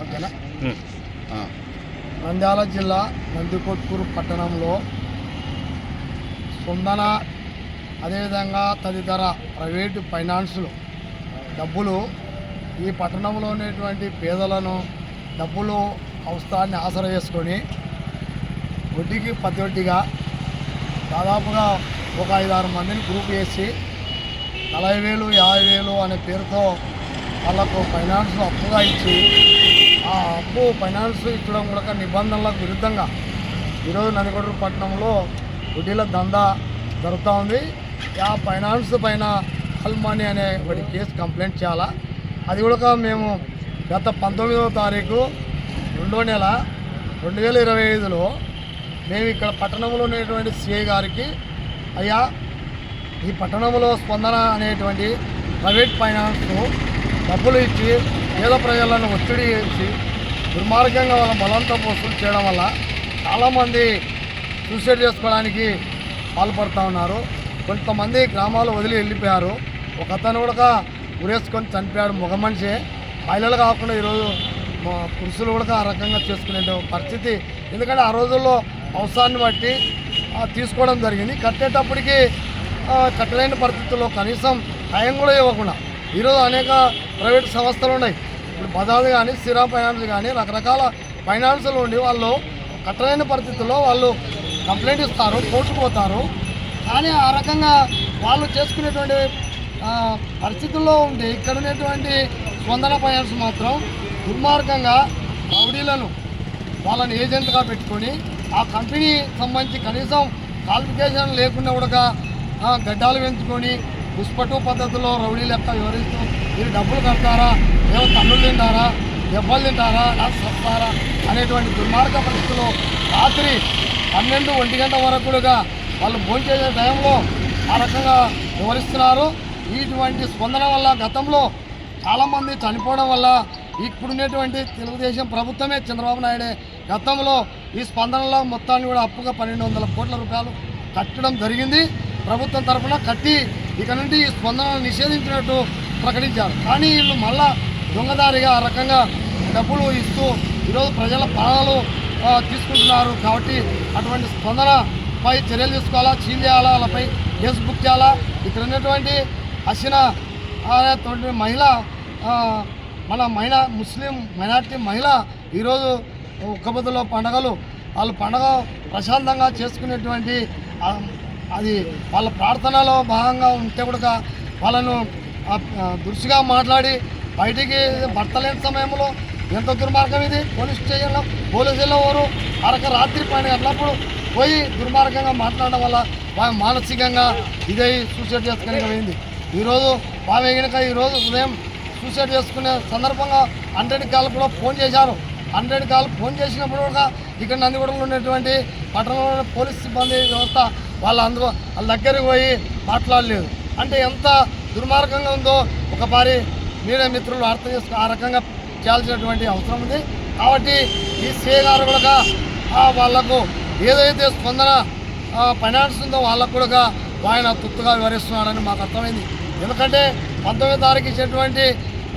ఓకేనా. నంద్యాల జిల్లా నందికొట్కూరు పట్టణంలో స్పందన అదేవిధంగా తదితర ప్రైవేటు ఫైనాన్సులు డబ్బులు ఈ పట్టణంలో ఉన్నటువంటి పేదలను డబ్బులు అవసరాన్ని ఆసరా చేసుకొని వడ్డీకి పది వడ్డీగా దాదాపుగా ఒక ఐదారు మందిని గ్రూప్ చేసి నలభై వేలు యాభై వేలు అనే పేరుతో వాళ్ళకు ఫైనాన్స్ అప్పుగా ఇచ్చి ఆ అప్పు ఫైనాన్స్ ఇచ్చడం కూడా నిబంధనలకు విరుద్ధంగా. ఈరోజు నడిగొడ్డు పట్టణంలో వడ్డీల దందా జరుగుతూ ఉంది. ఆ ఫైనాన్స్ పైన అల్మనీ అనే ఒకటి కేసు కంప్లైంట్ చేయాలా? అది కూడా మేము గత పంతొమ్మిదవ తారీఖు రెండో నెల రెండు వేల ఇరవై ఐదులో మేము ఇక్కడ పట్టణంలో ఉన్నటువంటి సిఐ గారికి అయ్యా ఈ పట్టణంలో స్పందన అనేటువంటి ప్రైవేట్ ఫైనాన్స్ డబ్బులు ఇచ్చి పేద ప్రజలను ఒత్తిడి చేసి దుర్మార్గంగా వాళ్ళ బలంతో వసూలు చేయడం వల్ల చాలామంది సూసైడ్ చేసుకోవడానికి పాల్పడుతూ ఉన్నారు. కొంతమంది గ్రామాలు వదిలి వెళ్ళిపోయారు. ఒక అతను కూడా ఉరేసుకొని చనిపోయాడు. మగ మనిషి. మహిళలు కాకుండా ఈరోజు పురుషులు కూడా ఆ రకంగా చేసుకునే పరిస్థితి. ఎందుకంటే ఆ రోజుల్లో అవసరాన్ని బట్టి తీసుకోవడం జరిగింది. కట్టేటప్పటికి కట్టలేని పరిస్థితుల్లో కనీసం టైం కూడా ఇవ్వకుండా ఈరోజు అనేక ప్రైవేట్ సంస్థలు ఉన్నాయి. ఇప్పుడు బజాజ్ కానీ శ్రీరామ్ ఫైనాన్స్ కానీ రకరకాల ఫైనాన్స్లు ఉండి వాళ్ళు కట్టలేని పరిస్థితుల్లో వాళ్ళు కంప్లైంట్ ఇస్తారు కోర్టుకు పోతారు. కానీ ఆ రకంగా వాళ్ళు చేసుకునేటువంటి పరిస్థితుల్లో ఉండి ఇక్కడ ఉన్నటువంటి స్పందన ఫైనాన్స్ మాత్రం దుర్మార్గంగా రౌడీలను వాళ్ళని ఏజెంట్గా పెట్టుకొని ఆ కంపెనీ సంబంధించి కనీసం క్వాలిఫికేషన్ లేకుండా కూడా గడ్డాలు పెంచుకొని పుష్పటు పద్ధతిలో రౌడీ లెక్క వివరిస్తూ మీరు డబ్బులు కడతారా? ఏమో తన్నులు తింటారా? దెబ్బలు తింటారా? లేదా సస్తారా అనేటువంటి దుర్మార్గ పరిస్థితుల్లో రాత్రి పన్నెండు ఒంటి గంట వరకు కూడా వాళ్ళు భోంచేసే టైంలో ఆ రకంగా వివరిస్తున్నారు ఇటువంటి స్పందన వల్ల గతంలో చాలామంది చనిపోవడం వల్ల ఇప్పుడున్నటువంటి తెలుగుదేశం ప్రభుత్వమే చంద్రబాబు నాయుడే గతంలో ఈ స్పందనలో మొత్తాన్ని కూడా అప్పుగా పన్నెండు వందల కోట్ల రూపాయలు కట్టడం జరిగింది. ప్రభుత్వం తరఫున కట్టి ఇక నుండి ఈ స్పందనను నిషేధించినట్టు ప్రకటించారు. కానీ వీళ్ళు మళ్ళా దొంగదారిగా ఆ రకంగా డబ్బులు ఇస్తూ ఈరోజు ప్రజల ప్రాణాలు తీసుకుంటున్నారు. కాబట్టి అటువంటి స్పందనపై చర్యలు తీసుకోవాలా? చీల్ చేయాలా? వాళ్ళపై కేసు బుక్ చేయాలా? ఇక్కడ ఉన్నటువంటి హసీన అనేటువంటి మహిళ మన మహిళ ముస్లిం మైనార్టీ మహిళ ఈరోజు ఒక్కబొద్దులో పండగలు వాళ్ళు పండగ ప్రశాంతంగా చేసుకునేటువంటి అది వాళ్ళ ప్రార్థనలో భాగంగా ఉంటే కూడా వాళ్ళను దురుసుగా మాట్లాడి బయటికి భర్త లేని సమయంలో ఎంత దుర్మార్గం ఇది? పోలీస్ స్టేషన్లో పోలీసుల్లో వారు అరక రాత్రి పని అట్లప్పుడు పోయి దుర్మార్గంగా మాట్లాడడం వల్ల బాగా మానసికంగా ఇదై సూసైడ్ చేసుకునే పోయింది. ఈరోజు బాగా కనుక ఈరోజు ఉదయం సూసైడ్ చేసుకునే సందర్భంగా హండ్రెడ్ కాల్ కూడా ఫోన్ చేశారు. హండ్రెడ్ కాల్ ఫోన్ చేసినప్పుడు కూడా ఇక్కడ నందిగూడలో ఉన్నటువంటి పట్టణంలో పోలీస్ సిబ్బంది వ్యవస్థ వాళ్ళ వాళ్ళ దగ్గరికి పోయి మాట్లాడలేదు. అంటే ఎంత దుర్మార్గంగా ఉందో ఒక పారి మీడియా మిత్రులు అర్థం చేసుకు ఆ రకంగా చేయాల్సినటువంటి అవసరం ఉంది. కాబట్టి ఈ సే కూడా వాళ్ళకు ఏదైతే స్పందన ఫైనాన్స్ ఉందో వాళ్ళకు కూడా ఆయన తుత్తుగా వివరిస్తున్నాడని మాకు అర్థమైంది. ఎందుకంటే పంతొమ్మిది తారీఖు ఇచ్చేటువంటి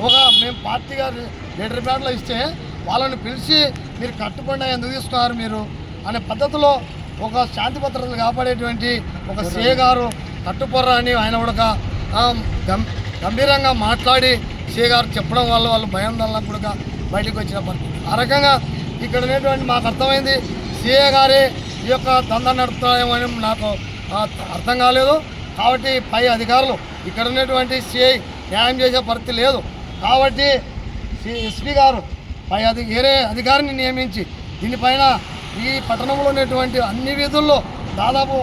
ఒక మేము పార్టీగా లీటర్ ప్యాడ్లో ఇస్తే వాళ్ళని పిలిచి మీరు కట్టుకుండా ఎందుకు తీసుకున్నారు మీరు అనే పద్ధతిలో ఒక శాంతి భద్రతలు కాపాడేటువంటి ఒక సే గారు కట్టుపోర్రా అని ఆయన కూడా గంభీరంగా మాట్లాడి సే గారు చెప్పడం వల్ల వాళ్ళు భయం కూడా బయటకు వచ్చిన పరిస్థితి. ఆ రకంగా ఇక్కడ ఉన్నటువంటి మాకు అర్థమైంది సీఏ గారే ఈ యొక్క దంద నడుపుతారేమో అని నాకు అర్థం కాలేదు. కాబట్టి పై అధికారులు ఇక్కడ ఉన్నటువంటి సిఐ న్యాయం చేసే పరిస్థితి లేదు. కాబట్టి ఎస్పీ గారు పై అధి వేరే అధికారిని నియమించి దీనిపైన ఈ పట్టణంలో ఉన్నటువంటి అన్ని వీధుల్లో దాదాపు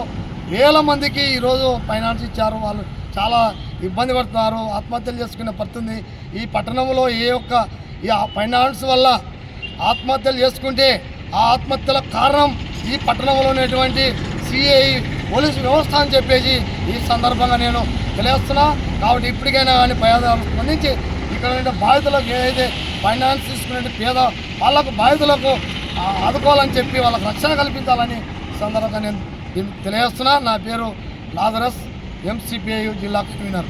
వేల మందికి ఈరోజు ఫైనాన్స్ ఇచ్చారు వాళ్ళు. చాలా ఇబ్బంది పడుతున్నారు ఆత్మహత్యలు చేసుకునే పడుతుంది ఈ పట్టణంలో ఏ ఒక్క ఈ ఫైనాన్స్ వల్ల ఆత్మహత్యలు చేసుకుంటే ఆ ఆత్మహత్యల కారణం ఈ పట్టణంలో ఉన్నటువంటి సిఐ పోలీసు వ్యవస్థ అని చెప్పేసి ఈ సందర్భంగా నేను తెలియస్తున్నా కాబట్టి ఇప్పటికైనా కానీ పయాదాలు స్పందించి ఇక్కడ ఉండే బాధితులకు ఏదైతే ఫైనాన్స్ తీసుకునే పేద వాళ్ళకు బాధితులకు ఆదుకోవాలని చెప్పి వాళ్ళకు రక్షణ కల్పించాలని సందర్భంగా నేను దీన్ని తెలియజేస్తున్నా. నా పేరు లాజరస్. ఎంసీపీఐ జిల్లా కన్వీనర్